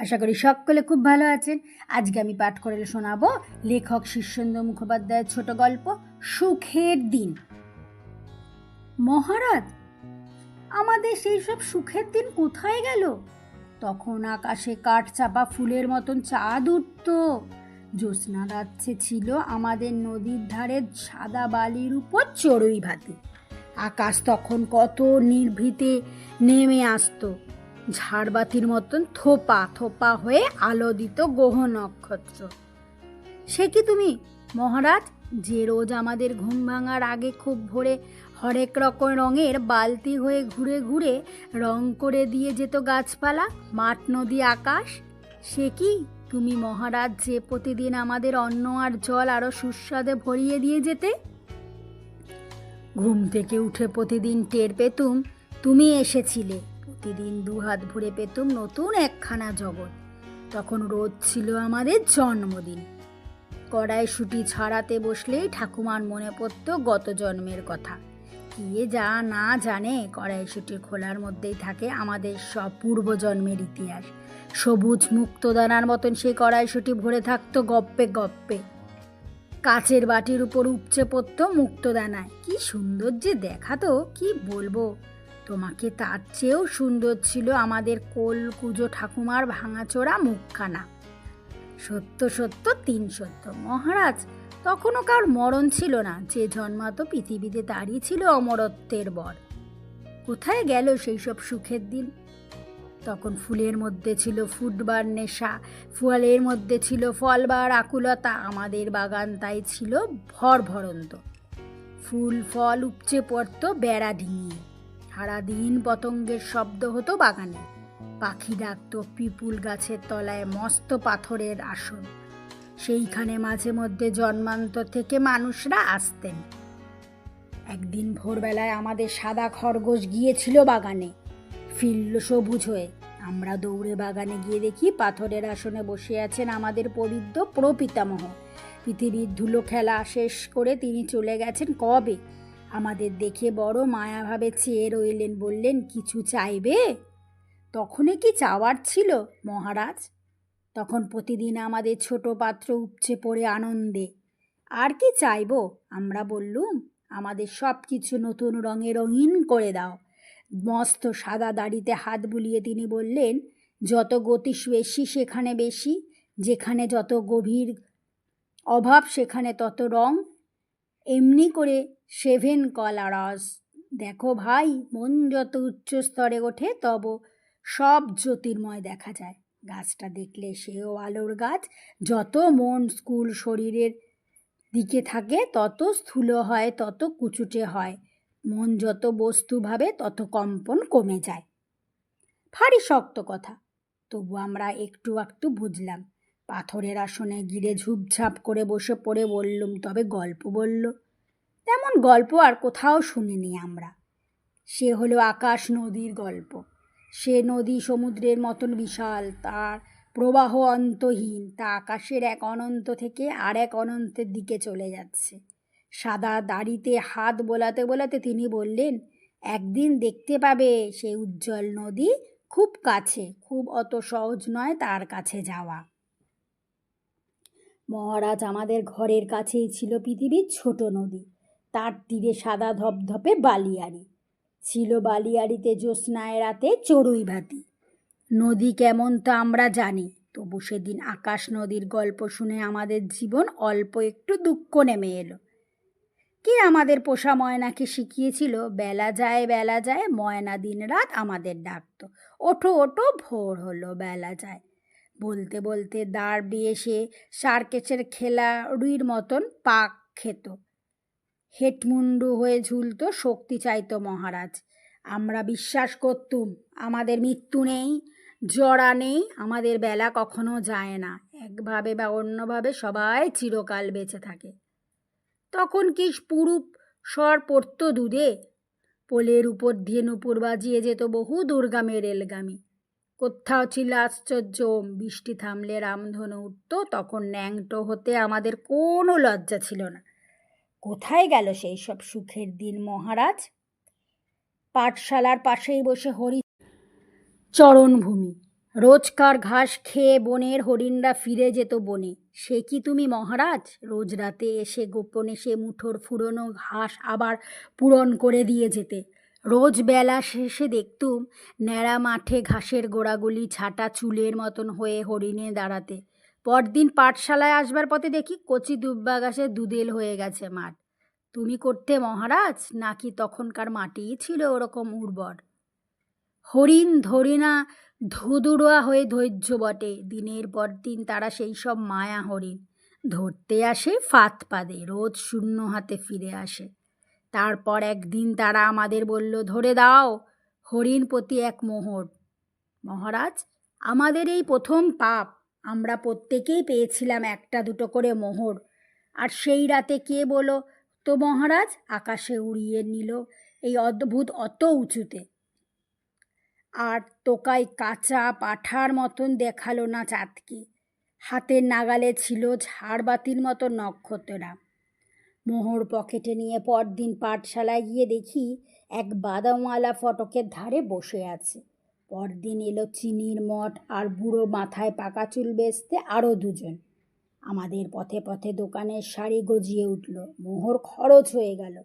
আশা করি সকলে খুব ভালো আছেন। আজকে আমি পাঠ করে শোনাবো লেখক শীর্ষেন্দ্র মুখোপাধ্যায়ের ছোট গল্প সুখের দিন। মহারাজ, আমাদের সেই সব সুখের দিন কোথায় গেল? তখন আকাশে কাঠ চাপা ফুলের মতন চাঁদ উঠত। জ্যোৎস্না রাত্রে ছিল আমাদের নদীর ধারে সাদা বালির উপর চড়ুই ভাতি। আকাশ তখন কত নির্ভীতে নেমে আসতো। ঝাড়বাতির মতন থোপা থোপা হয়ে আলো দিত গ্রহ নক্ষত্র। সে কি তুমি? মহারাজ, যে রোজ আমাদের ঘুম ভাঙার আগে খুব ভোরে হরেক রকম রঙের বালতি হয়ে ঘুরে ঘুরে রং করে দিয়ে যেত গাছপালা, মাঠ, নদী, আকাশ, সে কি? তুমি মহারাজ, যে প্রতিদিন আমাদের অন্ন আর জল আরও সুস্বাদে ভরিয়ে দিয়ে যেতে? ঘুম থেকে উঠে প্রতিদিন টের পেতুম, তুমি এসেছিলে। প্রতিদিন দু হাত ভরে পেতুম নতুন একখানা জগৎ। তখন রোদ ছিল আমাদের জন্মদিন। কড়াইশুটি ছাড়াতে বসলেই ঠাকুমার মনে পড়ত গত জন্মের কথা। কে যা না জানে কড়াইশুটি খোলার মধ্যেই থাকে আমাদের সব পূর্বজন্মের ইতিহাস। সবুজ মুক্তদানার মতন সেই কড়াইশুটি ভরে থাকতো গপ্পে গপ্পে। কাচের বাটির উপর উপচে পড়তো মুক্তদানায়। কি সুন্দর যে দেখাতো, কি বলব? তোমাকে তার চেয়েও সুন্দর ছিল আমাদের কোল কুজো ঠাকুমার ভাঙাচোরা মুখখানা। সত্য সত্য, তিন সত্য। মহারাজ, তখনও কার মরণ ছিল না। যে জন্মাতো পৃথিবীতে তারই ছিল অমরত্বের বর। কোথায় গেল সেই সব সুখের দিন? তখন ফুলের মধ্যে ছিল ফুটবার নেশা ফলের মধ্যে ছিল ফলবার আকুলতা, আমাদের বাগান তাই ছিল ভর ভরন্ত ফুল, ফল উপচে পড়তো বেড়া ডিঙিয়ে সারাদিন পতঙ্গের শব্দ হতো বাগানে। পাখি ডাকতো পিপুল গাছের তলায় মস্ত পাথরের আসন। সেইখানে মাঝে মধ্যে জন্মান্তর থেকে মানুষরা আসতেন। একদিন ভোরবেলায় আমাদের সাদা খরগোশ গিয়েছিল বাগানে। ফিরল সবুজ হয়ে। আমরা দৌড়ে বাগানে গিয়ে দেখি পাথরের আসনে বসে আছেন আমাদের পবিত্র প্রপিতামহ। পৃথিবীর ধুলো খেলা শেষ করে তিনি চলে গেছেন কবে? আমাদের দেখে বড় মায়াভাবে চেয়ে রইলেন, বললেন, কিছু চাইবে? তখনই কি চাওয়ার ছিল, মহারাজ? তখন প্রতিদিন আমাদের ছোট পাত্র উপচে পড়ে আনন্দে। আর কি চাইব? আমরা বললুম, আমাদের সব কিছু নতুন রঙে রঙিন করে দাও। মস্ত সাদা দাড়িতে হাত বুলিয়ে তিনি বললেন, যত গতি বেশি, সেখানে বেশি, যেখানে যত গভীর অভাব, সেখানে তত রং এমনি করে সেভেন কলারস। দেখো ভাই, মন যত উচ্চ স্তরে ওঠে তব সব জ্যোতির্ময় দেখা যায়। গাছটা দেখলে সেও আলোর গাছ, যত মন স্কুল শরীরের দিকে থাকে তত স্থূল হয়, তত কুচুটে হয়। মন যত বস্তু ভাবে তত কম্পন কমে যায়। ভারী শক্ত কথা, তবু আমরা একটু একটু বুঝলাম। পাথরের আসনে গিরে ঝুপঝাপ করে বসে পড়ে বললুম, তবে গল্প বলল। তেমন গল্প আর কোথাও শুনিনি আমরা। সে হলো আকাশ নদীর গল্প। সে নদী সমুদ্রের মতন বিশাল, তার প্রবাহ অন্তহীন, তা আকাশের এক অনন্ত থেকে আর এক অনন্তের দিকে চলে যাচ্ছে। সাদা দাড়িতে হাত বোলাতে বোলাতে তিনি বললেন, একদিন দেখতে পাবে সেই উজ্জ্বল নদী খুব কাছে, খুব অত সহজ নয় তার কাছে যাওয়া। মহারাজ আমাদের ঘরের কাছেই ছিল পৃথিবীর ছোট নদী। তার তীরে সাদা ধপধপে বালিয়াড়ি। ছিল বালিয়াড়িতে জ্যোৎস্নায় রাতে চড়ুই ভাতি। নদী কেমন তা আমরা জানি, তবু সেদিন আকাশ নদীর গল্প শুনে আমাদের জীবন অল্প একটু দুঃখ নেমে এলো। কে আমাদের পোষা ময়নাকে শিখিয়েছিল, বেলা যায় বেলা যায়, ময়না দিন রাত আমাদের ডাকতো। ওঠো ওঠো, ভোর হলো, বেলা যায়। বলতে বলতে দাঁড় দিয়ে সে সার্কেসের খেলা রুইর মতন পাক খেত। হেটমুন্ডু হয়ে ঝুলতো শক্তি চাইত মহারাজ। আমরা বিশ্বাস করতুম, আমাদের মৃত্যু নেই জড়া নেই, আমাদের বেলা কখনো যায় না। একভাবে বা অন্যভাবে সবাই চিরকাল বেঁচে থাকে। তখন কি পুরুপ স্বর পড়তো দুধে? পোলের উপর দিয়ে বাজিয়ে যেত বহু দুর্গামে রেলগামী কোথাও ছিল আশ্চর্য। বৃষ্টি থামলে রামধনু উঠত, তখন ন্যাংটো হতে আমাদের কোনো লজ্জা ছিল না। কোথায় গেল সেই সব সুখের দিন, মহারাজ? পাঠশালার পাশেই বসে হরি চরণভূমি। রোজকার ঘাস খেয়ে বনের হরিণরা ফিরে যেত বনে। সে কি তুমি, মহারাজ? রোজ রাতে এসে গোপনে সে মুঠোর ফুরনো ঘাস আবার পূরণ করে দিয়ে যেতে। রোজ বেলা শেষে দেখতুম ন্যাড়া মাঠে ঘাসের গোড়াগুলি ছাটা চুলের মতন হয়ে হরিণে দাঁড়াতে। পরদিন পাঠশালায় আসবার পথে দেখি কচি দুব্বা গাছে দুদেল হয়ে গেছে মাঠ। তুমি করতে মহারাজ? নাকি তখনকার মাটিই ছিল ওরকম উর্বর? হরিণ ধরিনা ধুদুড়োয়া হয়ে ধৈর্য বটে। দিনের পর দিন তারা সেই সব মায়া হরিণ। ধরতে আসে ফাত পাদে, রোজ শূন্য হাতে ফিরে আসে। তারপর একদিন তারা আমাদের বলল, ধরে দাও, হরিণ প্রতি এক মোহর। মহারাজ, আমাদের এই প্রথম পাপ, আমরা প্রত্যেকেই পেয়েছিলাম একটা দুটো করে মোহর। আর সেই রাতে কে বলো? তো মহারাজ, আকাশে উড়িয়ে নিল এই অদ্ভুত অত উঁচুতে। আর তোকাই কাঁচা পাঠার মতন দেখাল না চাঁদকে। হাতের নাগালে ছিল ঝাড়বাতির মতো নক্ষত্ররা। মোহর পকেটে নিয়ে পরদিন পাঠশালায় গিয়ে দেখি এক বাদামওয়ালা ফটকের ধারে বসে আছে। পরদিন এলো চিনির মঠ আর বুড়ো মাথায় পাকা চুল বেচতে আরও দুজন। আমাদের পথে পথে দোকানের শাড়ি গজিয়ে উঠল। মোহর খরচ হয়ে গেল।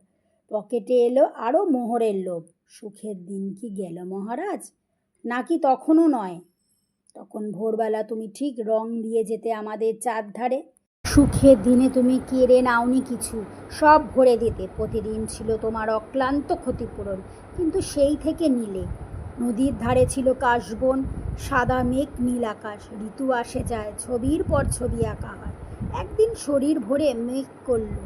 পকেটে এলো আরও মোহরের লোভ। সুখের দিন কি গেল মহারাজ? নাকি তখনও নয়? তখন ভোরবেলা তুমি ঠিক রং দিয়ে যেতে আমাদের চাঁদ ধারে সুখের দিনে তুমি কেড়ে নাওনি কিছু। সব ভরে দিতে। প্রতিদিন ছিল তোমার অক্লান্ত ক্ষতিপূরণ। কিন্তু সেই থেকে নিলে। নদীর ধারে ছিল কাশবন, সাদা মেঘ, নীল আকাশ। ঋতু আসে যায় ছবির পর ছবি আঁকা হয়। একদিন শরীর ভরে মেঘ করল।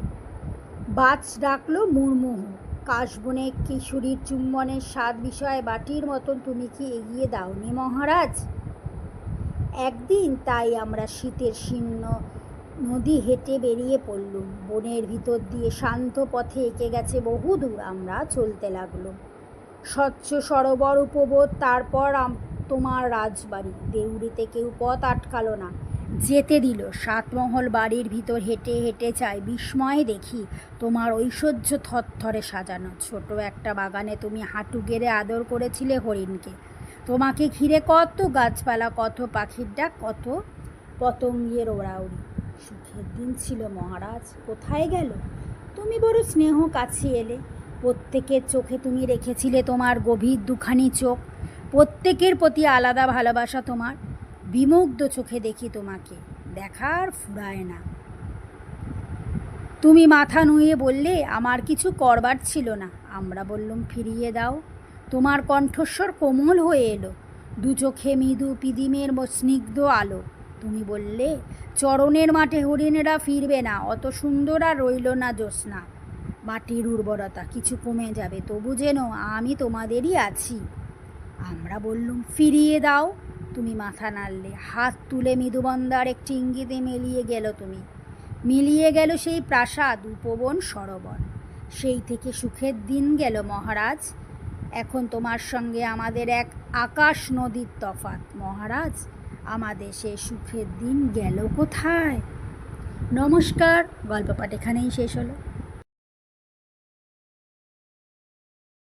বাজ ডাকলো মুর্মুহু কাশবনে কিশোরীর চুম্বনের স্বাদ বিষয়ে বাটির মতন তুমি কি এগিয়ে দাওনি মহারাজ? একদিন তাই আমরা শীতের শীর্ণ নদী হেঁটে বেরিয়ে পড়লুম। বনের ভিতর দিয়ে শান্ত পথে এঁকে গেছে বহু দূর আমরা চলতে লাগল স্বচ্ছ সরোবর উপবোধ, তারপর তোমার রাজবাড়ি। দেউড়িতে কেউ পথ আটকালো না। যেতে দিল। সাতমহল বাড়ির ভিতর হেঁটে হেঁটে চাই বিস্ময়ে দেখি, তোমার ঐশ্বর্য থরথরে সাজানো। ছোট একটা বাগানে তুমি হাঁটু গেড়ে আদর করেছিলে হরিণকে। তোমাকে ঘিরে কত গাছপালা, কত পাখির ডাক, কত পতঙ্গের ওড়াউড়ি। সুখের দিন ছিল মহারাজ, কোথায় গেল? তুমি বড় স্নেহ কাছে এলে। প্রত্যেকের চোখে তুমি রেখেছিলে তোমার গভীর দুখানি চোখ। প্রত্যেকের প্রতি আলাদা ভালোবাসা তোমার। বিমুগ্ধ চোখে দেখি তোমাকে, দেখার ফুরায় না। তুমি মাথা নুয়ে বললে, আমার কিছু করবার ছিল না। আমরা বললুম, ফিরিয়ে দাও। তোমার কণ্ঠস্বর কোমল হয়ে এলো। দু চোখে মৃদু পিদিমের স্নিগ্ধ আলো। তুমি বললে, চরণের মাঠে হরিণেরা ফিরবে না, অত সুন্দর আর রইল না জ্যোৎস্না। মাটির উর্বরতা কিছু কমে যাবে, তবু যেন আমি তোমাদেরই আছি। আমরা বললুম, ফিরিয়ে দাও। তুমি মাথা নাড়লে, হাত তুলে মৃদুবন্দার একটি ইঙ্গিতে মিলিয়ে গেল তুমি। মিলিয়ে গেল সেই প্রাসাদ, উপবন, সরোবর। সেই থেকে সুখের দিন গেল, মহারাজ। এখন তোমার সঙ্গে আমাদের এক আকাশ নদীর তফাত মহারাজ আমাদের সে সুখের দিন গেল কোথায়? নমস্কার গল্প পাঠ এখানেই শেষ হলো।